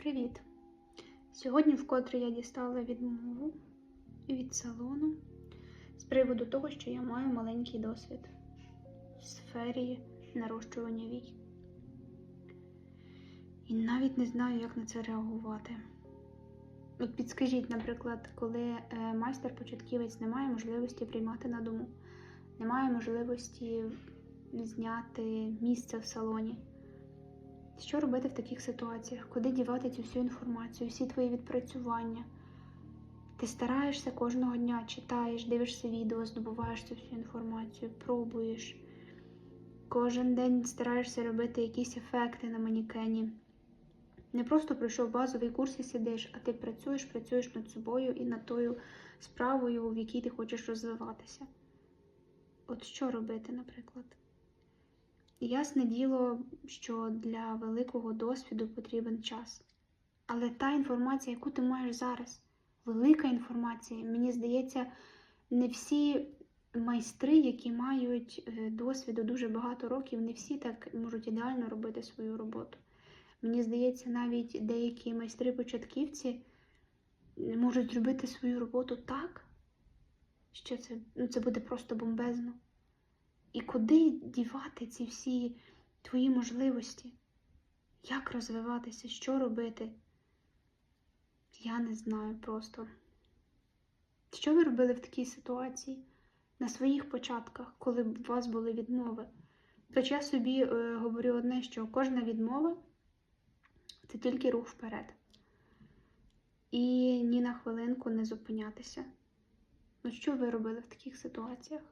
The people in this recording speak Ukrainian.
Привіт! Сьогодні вкотре я дістала відмову від салону з приводу того, що я маю маленький досвід в сфері нарощування вій. І навіть не знаю, як на це реагувати. От підскажіть, наприклад, коли е, майстер-початківець не має можливості приймати на дому, не має можливості зняти місце в салоні. Що робити в таких ситуаціях? Куди дівати цю всю інформацію, всі твої відпрацювання? Ти стараєшся кожного дня, читаєш, дивишся відео, здобуваєш цю всю інформацію, пробуєш. Кожен день стараєшся робити якісь ефекти на манікені. Не просто пройшов базовий курс і сидиш, а ти працюєш, працюєш над собою і над тою справою, в якій ти хочеш розвиватися. От що робити, наприклад? Ясне діло, що для великого досвіду потрібен час. Але та інформація, яку ти маєш зараз, велика інформація, мені здається, не всі майстри, які мають е, досвіду дуже багато років, не всі так можуть ідеально робити свою роботу. Мені здається, навіть деякі майстри-початківці можуть зробити свою роботу так, що це, ну, це буде просто бомбезно. І куди дівати ці всі твої можливості? Як розвиватися, що робити? Я не знаю просто. Що ви робили в такій ситуації на своїх початках, коли у вас були відмови? Тож я собі е, говорю одне, що кожна відмова це тільки рух вперед. І ні на хвилинку не зупинятися. Ну, що ви робили в таких ситуаціях?